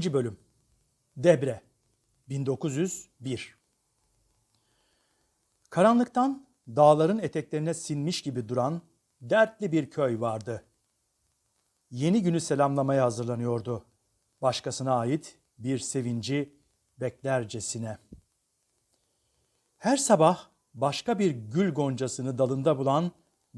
1. Bölüm Debre 1901 Karanlıktan dağların eteklerine sinmiş gibi duran dertli bir köy vardı. Yeni günü selamlamaya hazırlanıyordu. Başkasına ait bir sevinci beklercesine. Her sabah başka bir gül goncasını dalında bulan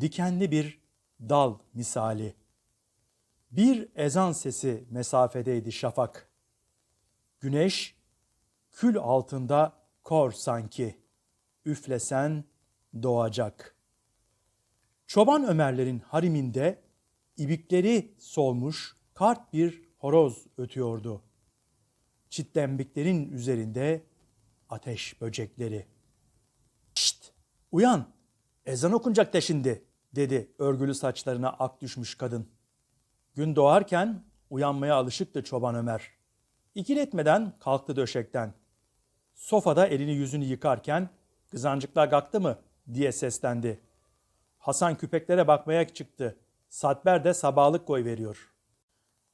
dikenli bir dal misali. Bir ezan sesi mesafedeydi şafak. Güneş kül altında kor sanki. Üflesen doğacak. Çoban Ömerlerin hariminde ibikleri solmuş kart bir horoz ötüyordu. Çitlembiklerin üzerinde ateş böcekleri. Şşt! Uyan! Ezan okunacak da şimdi, dedi örgülü saçlarına ak düşmüş kadın. Gün doğarken uyanmaya alışıktı çoban Ömer. İkiletmeden kalktı döşekten. Sofada elini yüzünü yıkarken kızancıklar kalktı mı diye seslendi. Hasan küpeklere bakmaya çıktı. Satber de sabahlık koy veriyor.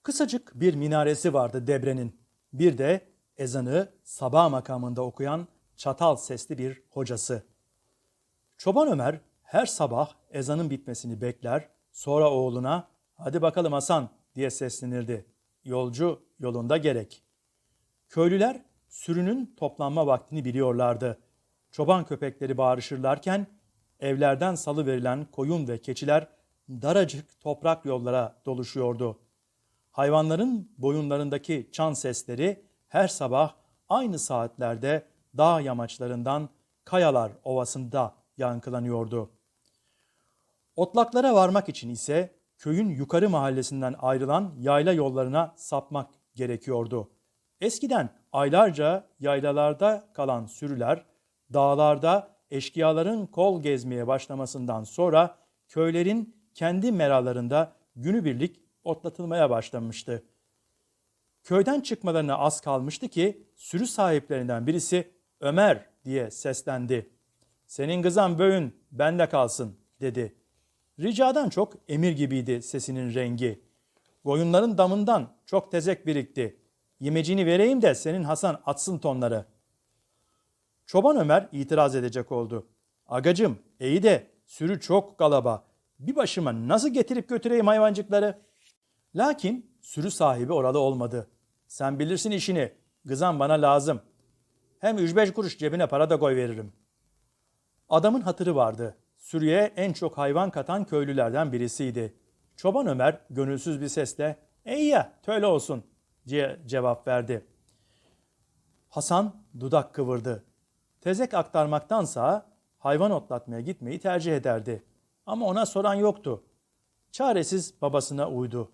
Kısacık bir minaresi vardı Debre'nin. Bir de ezanı sabah makamında okuyan çatal sesli bir hocası. Çoban Ömer her sabah ezanın bitmesini bekler, sonra oğluna hadi bakalım Hasan diye seslenirdi. Yolcu yolunda gerek. Köylüler sürünün toplanma vaktini biliyorlardı. Çoban köpekleri bağırışırlarken evlerden salı verilen koyun ve keçiler daracık toprak yollara doluşuyordu. Hayvanların boyunlarındaki çan sesleri her sabah aynı saatlerde dağ yamaçlarından Kayalar Ovası'nda yankılanıyordu. Otlaklara varmak için ise köyün yukarı mahallesinden ayrılan yayla yollarına sapmak gerekiyordu. Eskiden aylarca yaylalarda kalan sürüler dağlarda eşkıyaların kol gezmeye başlamasından sonra köylerin kendi meralarında günübirlik otlatılmaya başlamıştı. Köyden çıkmalarına az kalmıştı ki sürü sahiplerinden birisi Ömer diye seslendi. Senin kızan böğün bende kalsın dedi. Ricadan çok emir gibiydi sesinin rengi. Koyunların damından çok tezek birikti. Yemecini vereyim de senin Hasan atsın tonları. Çoban Ömer itiraz edecek oldu. Agacım iyi de sürü çok galaba. Bir başıma nasıl getirip götüreyim hayvancıkları? Lakin sürü sahibi orada olmadı. Sen bilirsin işini. Kızan bana lazım. Hem üç beş kuruş cebine para da koy veririm. Adamın hatırı vardı. Sürüye en çok hayvan katan köylülerden birisiydi. Çoban Ömer gönülsüz bir sesle ''Ey ya töyle olsun'' diye cevap verdi. Hasan dudak kıvırdı. Tezek aktarmaktansa hayvan otlatmaya gitmeyi tercih ederdi. Ama ona soran yoktu. Çaresiz babasına uydu.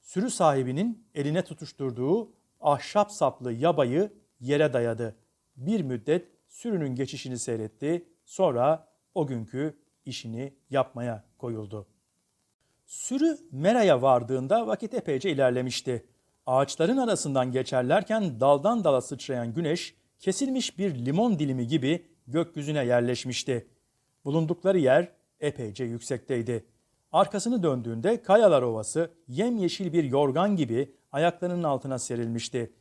Sürü sahibinin eline tutuşturduğu ahşap saplı yabayı yere dayadı. Bir müddet sürünün geçişini seyretti. Sonra o günkü işini yapmaya koyuldu. Sürü Mera'ya vardığında vakit epeyce ilerlemişti. Ağaçların arasından geçerlerken daldan dala sıçrayan güneş kesilmiş bir limon dilimi gibi gökyüzüne yerleşmişti. Bulundukları yer epeyce yüksekteydi. Arkasını döndüğünde Kayalar Ovası yemyeşil bir yorgan gibi ayaklarının altına serilmişti.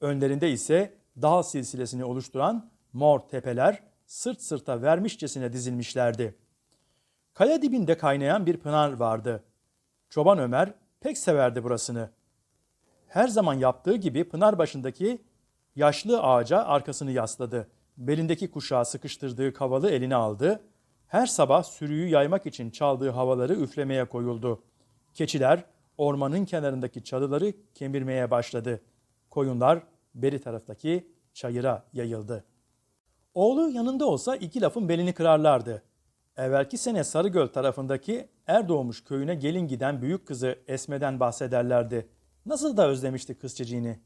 Önlerinde ise dağ silsilesini oluşturan mor tepeler sırt sırta vermişçesine dizilmişlerdi. Kaya dibinde kaynayan bir pınar vardı. Çoban Ömer pek severdi burasını. Her zaman yaptığı gibi pınar başındaki yaşlı ağaca arkasını yasladı. Belindeki kuşağı sıkıştırdığı kavalı eline aldı. Her sabah sürüyü yaymak için çaldığı havaları üflemeye koyuldu. Keçiler ormanın kenarındaki çalıları kemirmeye başladı. Koyunlar beri taraftaki çayıra yayıldı. Oğlu yanında olsa iki lafın belini kırarlardı. Evvelki sene Sarıgöl tarafındaki Erdoğmuş köyüne gelin giden büyük kızı Esme'den bahsederlerdi. Nasıl da özlemişti kız çiçeğini.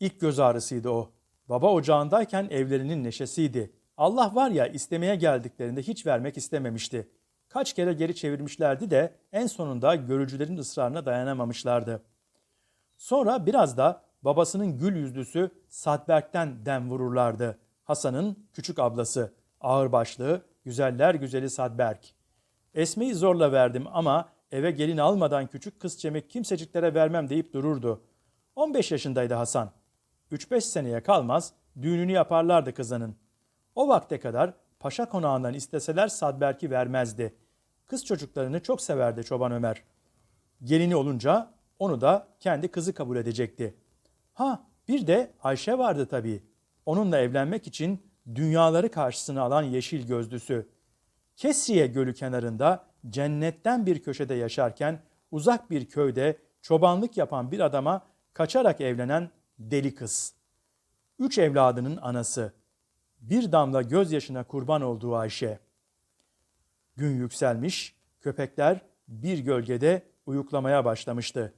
İlk göz ağrısıydı o. Baba ocağındayken evlerinin neşesiydi. Allah var ya istemeye geldiklerinde hiç vermek istememişti. Kaç kere geri çevirmişlerdi de en sonunda görücülerin ısrarına dayanamamışlardı. Sonra biraz da babasının gül yüzlüsü Sadberk'ten dem vururlardı. Hasan'ın küçük ablası, ağırbaşlı, güzeller güzeli Sadberk. Esme'yi zorla verdim ama eve gelin almadan küçük kız çemek kimseciklere vermem deyip dururdu. 15 yaşındaydı Hasan. 3-5 seneye kalmaz düğününü yaparlardı kızının. O vakte kadar paşa konağından isteseler Sadberk'i vermezdi. Kız çocuklarını çok severdi Çoban Ömer. Gelini olunca onu da kendi kızı kabul edecekti. Ha bir de Ayşe vardı tabii. Onunla evlenmek için dünyaları karşısına alan yeşil gözlüsü. Kesriye Gölü kenarında cennetten bir köşede yaşarken uzak bir köyde çobanlık yapan bir adama kaçarak evlenen deli kız. Üç evladının anası. Bir damla gözyaşına kurban olduğu Ayşe. Gün yükselmiş, köpekler bir gölgede uyuklamaya başlamıştı.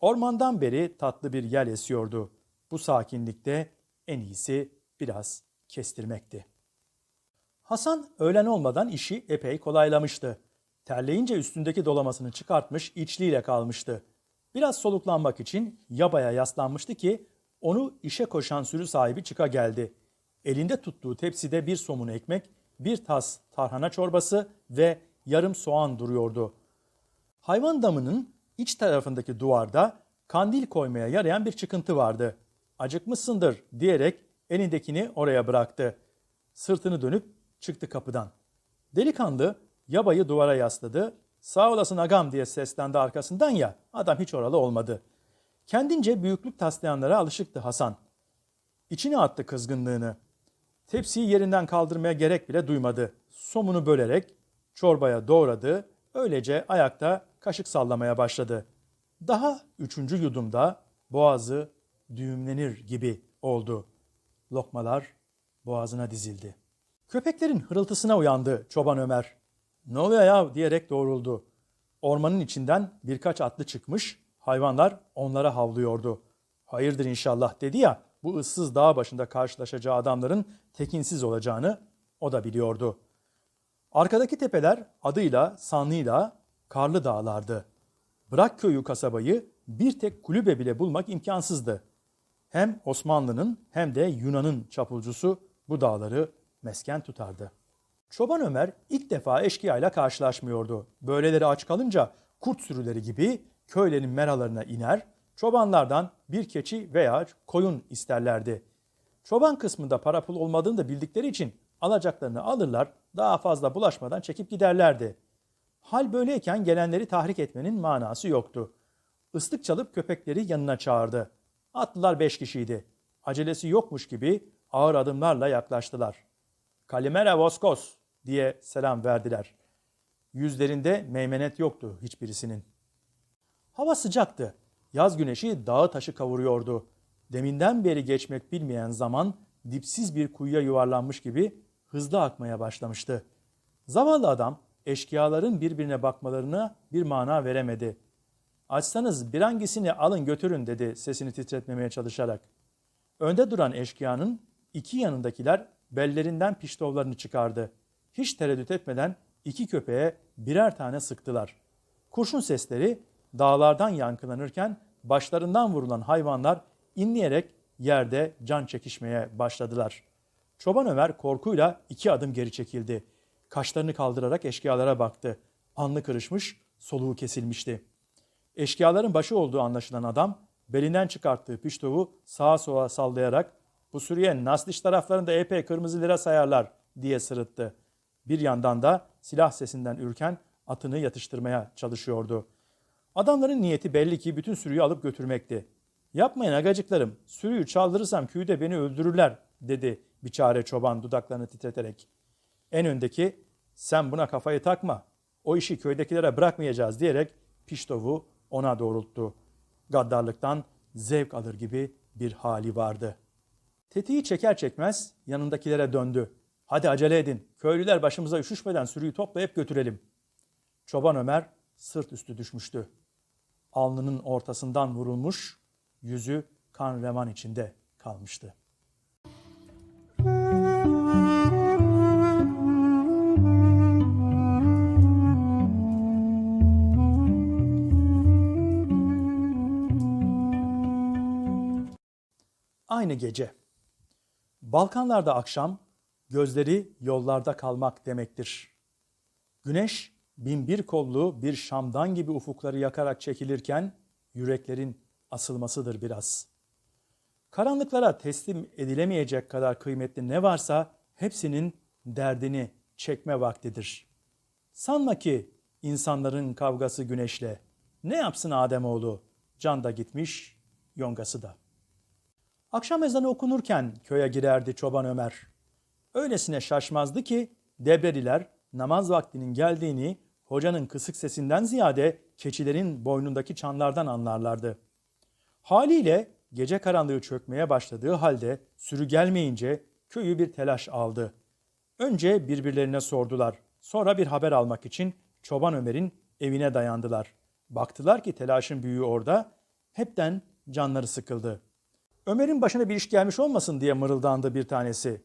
Ormandan beri tatlı bir yel esiyordu. Bu sakinlikte en iyisi biraz kestirmekti. Hasan öğlen olmadan işi epey kolaylamıştı. Terleyince üstündeki dolamasını çıkartmış, içliyle kalmıştı. Biraz soluklanmak için yabaya yaslanmıştı ki onu işe koşan sürü sahibi çıka geldi. Elinde tuttuğu tepside bir somun ekmek, bir tas tarhana çorbası ve yarım soğan duruyordu. Hayvan damının iç tarafındaki duvarda kandil koymaya yarayan bir çıkıntı vardı. Acıkmışsındır diyerek elindekini oraya bıraktı. Sırtını dönüp çıktı kapıdan. Delikanlı yabayı duvara yasladı. Sağ olasın agam diye seslendi arkasından ya adam hiç oralı olmadı. Kendince büyüklük taslayanlara alışıktı Hasan. İçine attı kızgınlığını. Tepsiyi yerinden kaldırmaya gerek bile duymadı. Somunu bölerek çorbaya doğradı. Öylece ayakta kaşık sallamaya başladı. Daha üçüncü yudumda boğazı düğümlenir gibi oldu. Lokmalar boğazına dizildi. Köpeklerin hırıltısına uyandı çoban Ömer. Ne oluyor ya diyerek doğruldu. Ormanın içinden birkaç atlı çıkmış, hayvanlar onlara havlıyordu. Hayırdır inşallah dedi ya, bu ıssız dağ başında karşılaşacağı adamların tekinsiz olacağını o da biliyordu. Arkadaki tepeler adıyla, sanlıyla karlı dağlardı. Bırak köyü kasabayı bir tek kulübe bile bulmak imkansızdı. Hem Osmanlı'nın hem de Yunan'ın çapulcusu bu dağları mesken tutardı. Çoban Ömer ilk defa eşkıyayla karşılaşmıyordu. Böyleleri aç kalınca kurt sürüleri gibi köylerin meralarına iner, çobanlardan bir keçi veya koyun isterlerdi. Çoban kısmında para pul olmadığını da bildikleri için alacaklarını alırlar, daha fazla bulaşmadan çekip giderlerdi. Hal böyleyken gelenleri tahrik etmenin manası yoktu. Islık çalıp köpekleri yanına çağırdı. Atlılar beş kişiydi. Acelesi yokmuş gibi ağır adımlarla yaklaştılar. Kalimera Voskos diye selam verdiler. Yüzlerinde meymenet yoktu hiçbirisinin. Hava sıcaktı. Yaz güneşi dağı taşı kavuruyordu. Deminden beri geçmek bilmeyen zaman dipsiz bir kuyuya yuvarlanmış gibi hızlı akmaya başlamıştı. Zavallı adam eşkıyaların birbirine bakmalarına bir mana veremedi. Açsanız bir hangisini alın götürün dedi sesini titretmemeye çalışarak. Önde duran eşkıyanın iki yanındakiler bellerinden piştovlarını çıkardı. Hiç tereddüt etmeden iki köpeğe birer tane sıktılar. Kurşun sesleri dağlardan yankılanırken başlarından vurulan hayvanlar inleyerek yerde can çekişmeye başladılar. Çoban Ömer korkuyla iki adım geri çekildi. Kaşlarını kaldırarak eşkıyalara baktı. Alnı kırışmış, soluğu kesilmişti. Eşkıyaların başı olduğu anlaşılan adam belinden çıkarttığı piştovu sağa sola sallayarak bu Suriye Nasliş taraflarında epey kırmızı lira sayarlar diye sırıttı. Bir yandan da silah sesinden ürken atını yatıştırmaya çalışıyordu. Adamların niyeti belli ki bütün sürüyü alıp götürmekti. Yapmayın agacıklarım, sürüyü çaldırırsam köyde beni öldürürler dedi biçare çoban dudaklarını titreterek. En öndeki sen buna kafayı takma, o işi köydekilere bırakmayacağız diyerek piştovu ona doğrulttu. Gaddarlıktan zevk alır gibi bir hali vardı. Tetiği çeker çekmez yanındakilere döndü. Hadi acele edin, köylüler başımıza üşüşmeden sürüyü toplayıp götürelim. Çoban Ömer sırt üstü düşmüştü. Alnının ortasından vurulmuş, yüzü kan revan içinde kalmıştı. Aynı gece. Balkanlarda akşam, gözleri yollarda kalmak demektir. Güneş binbir kollu bir şamdan gibi ufukları yakarak çekilirken yüreklerin asılmasıdır biraz. Karanlıklara teslim edilemeyecek kadar kıymetli ne varsa hepsinin derdini çekme vaktidir. Sanma ki insanların kavgası güneşle. Ne yapsın Ademoğlu? Can da gitmiş, yongası da. Akşam ezanı okunurken köye girerdi çoban Ömer. Öylesine şaşmazdı ki Debreliler namaz vaktinin geldiğini hocanın kısık sesinden ziyade keçilerin boynundaki çanlardan anlarlardı. Haliyle gece karanlığı çökmeye başladığı halde sürü gelmeyince köyü bir telaş aldı. Önce birbirlerine sordular. Sonra bir haber almak için Çoban Ömer'in evine dayandılar. Baktılar ki telaşın büyüğü orada. Hepten canları sıkıldı. Ömer'in başına bir iş gelmiş olmasın diye mırıldandı bir tanesi.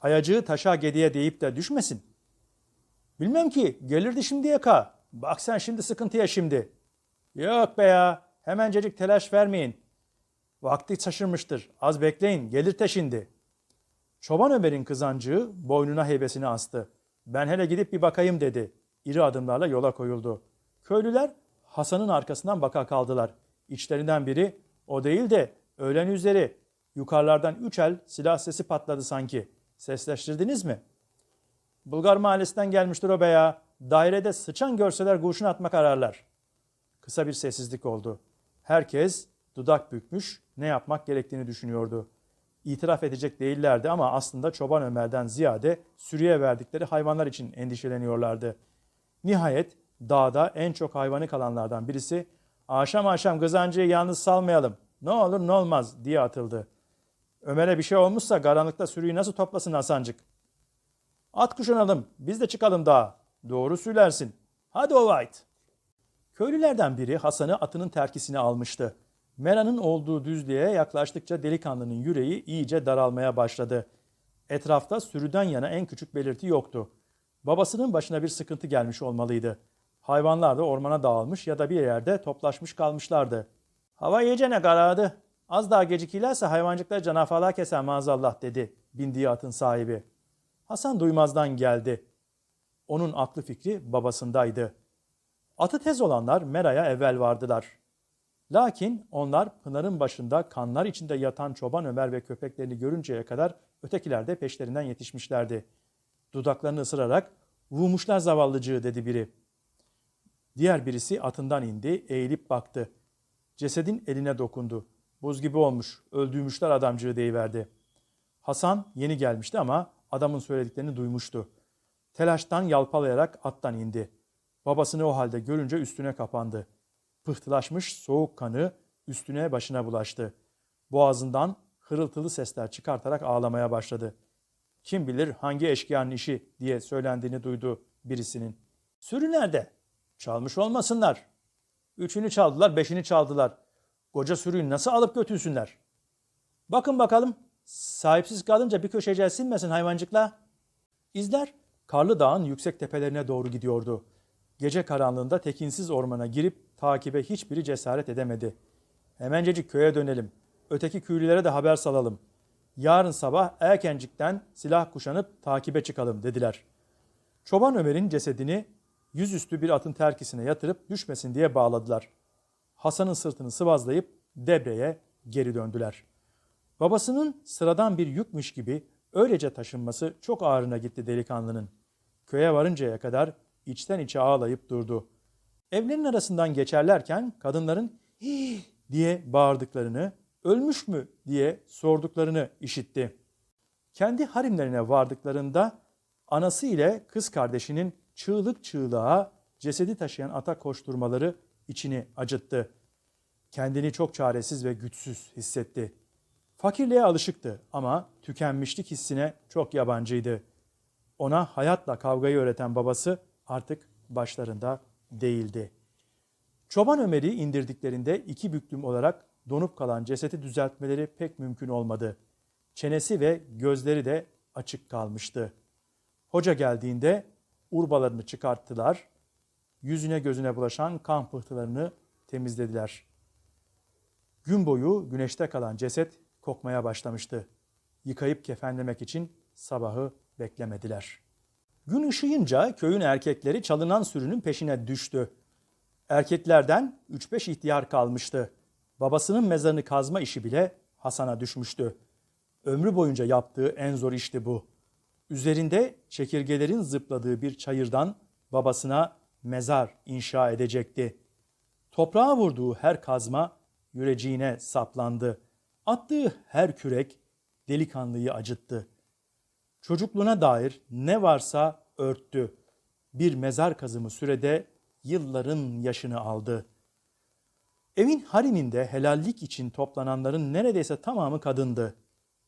Ayacığı taşa gediye deyip de düşmesin. Bilmem ki gelirdi şimdiye ka. Bak sen şimdi sıkıntıya şimdi. Yok be ya hemencecik telaş vermeyin. Vakti şaşırmıştır. Az bekleyin gelir te şimdi. Çoban Ömer'in kızancığı boynuna heybesini astı. Ben hele gidip bir bakayım dedi. İri adımlarla yola koyuldu. Köylüler Hasan'ın arkasından baka kaldılar. İçlerinden biri o değil de öğlen üzeri yukarılardan üç el silah sesi patladı sanki. Sesleştirdiniz mi? Bulgar mahallesinden gelmiştir o be ya. Dairede sıçan görseler kurşun atma kararlar. Kısa bir sessizlik oldu. Herkes dudak bükmüş ne yapmak gerektiğini düşünüyordu. İtiraf edecek değillerdi ama aslında Çoban Ömer'den ziyade sürüye verdikleri hayvanlar için endişeleniyorlardı. Nihayet dağda en çok hayvanı kalanlardan birisi akşam akşam kızancıyı yalnız salmayalım ne olur ne olmaz diye atıldı. Ömer'e bir şey olmuşsa karanlıkta sürüyü nasıl toplasın Hasancık? At kuşanalım biz de çıkalım dağa. Doğru söylersin. Hadi o White. Köylülerden biri Hasan'ı atının terkisine almıştı. Mera'nın olduğu düzlüğe yaklaştıkça delikanlının yüreği iyice daralmaya başladı. Etrafta sürüden yana en küçük belirti yoktu. Babasının başına bir sıkıntı gelmiş olmalıydı. Hayvanlar da ormana dağılmış ya da bir yerde toplaşmış kalmışlardı. Hava iyicene karardı. Az daha gecikilerse hayvancıklar canafalar keser maazallah dedi bindiği atın sahibi. Hasan duymazdan geldi. Onun aklı fikri babasındaydı. Atı tez olanlar Mera'ya evvel vardılar. Lakin onlar Pınar'ın başında kanlar içinde yatan çoban Ömer ve köpeklerini görünceye kadar ötekiler de peşlerinden yetişmişlerdi. Dudaklarını ısırarak vurmuşlar zavallıcığı dedi biri. Diğer birisi atından indi, eğilip baktı. Cesedin eline dokundu. Buz gibi olmuş, öldürmüşler adamcığı deyiverdi. Hasan yeni gelmişti ama adamın söylediklerini duymuştu. Telaştan yalpalayarak attan indi. Babasını o halde görünce üstüne kapandı. Pıhtılaşmış soğuk kanı üstüne başına bulaştı. Boğazından hırıltılı sesler çıkartarak ağlamaya başladı. Kim bilir hangi eşkıyanın işi diye söylendiğini duydu birisinin. Sürü nerede? Çalmış olmasınlar. Üçünü çaldılar, beşini çaldılar. Koca sürüyü nasıl alıp götürsünler? Bakın bakalım, sahipsiz kalınca bir köşece sinmesin hayvancıkla. İzler, Karlı Dağ'ın yüksek tepelerine doğru gidiyordu. Gece karanlığında tekinsiz ormana girip takibe hiçbiri cesaret edemedi. Hemencecik köye dönelim. Öteki köylülere de haber salalım. Yarın sabah erkencikten silah kuşanıp takibe çıkalım dediler. Çoban Ömer'in cesedini yüzüstü bir atın terkisine yatırıp düşmesin diye bağladılar. Hasan'ın sırtını sıvazlayıp Debre'ye geri döndüler. Babasının sıradan bir yükmüş gibi öylece taşınması çok ağrına gitti delikanlının. Köye varıncaya kadar içten içe ağlayıp durdu. Evlerin arasından geçerlerken kadınların hii diye bağırdıklarını, ölmüş mü diye sorduklarını işitti. Kendi harimlerine vardıklarında anası ile kız kardeşinin çığlık çığlığa cesedi taşıyan ata koşturmaları içini acıttı. Kendini çok çaresiz ve güçsüz hissetti. Fakirliğe alışıktı ama tükenmişlik hissine çok yabancıydı. Ona hayatla kavgayı öğreten babası artık başlarında değildi. Çoban Ömer'i indirdiklerinde iki büklüm olarak donup kalan cesedi düzeltmeleri pek mümkün olmadı. Çenesi ve gözleri de açık kalmıştı. Hoca geldiğinde urbalarını çıkarttılar, yüzüne gözüne bulaşan kan pıhtılarını temizlediler. Gün boyu güneşte kalan ceset kokmaya başlamıştı. Yıkayıp kefenlemek için sabahı beklemediler. Gün ışıyınca köyün erkekleri çalınan sürünün peşine düştü. Erkeklerden 3-5 ihtiyar kalmıştı. Babasının mezarını kazma işi bile Hasan'a düşmüştü. Ömrü boyunca yaptığı en zor işti bu. Üzerinde çekirgelerin zıpladığı bir çayırdan babasına mezar inşa edecekti. Toprağa vurduğu her kazma yüreciğine saplandı. Attığı her kürek delikanlıyı acıttı. Çocukluğuna dair ne varsa örttü. Bir mezar kazımı sürede yılların yaşını aldı. Evin hariminde helallik için toplananların neredeyse tamamı kadındı.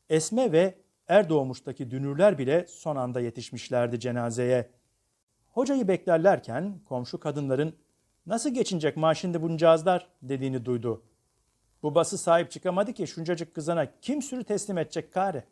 Esme ve Erdoğmuş'taki dünürler bile son anda yetişmişlerdi cenazeye. Hocayı beklerlerken komşu kadınların nasıl geçinecek maaşında buncağızlar dediğini duydu. Babası sahip çıkamadı ki şuncacık kızana kim sürü teslim edecek kare?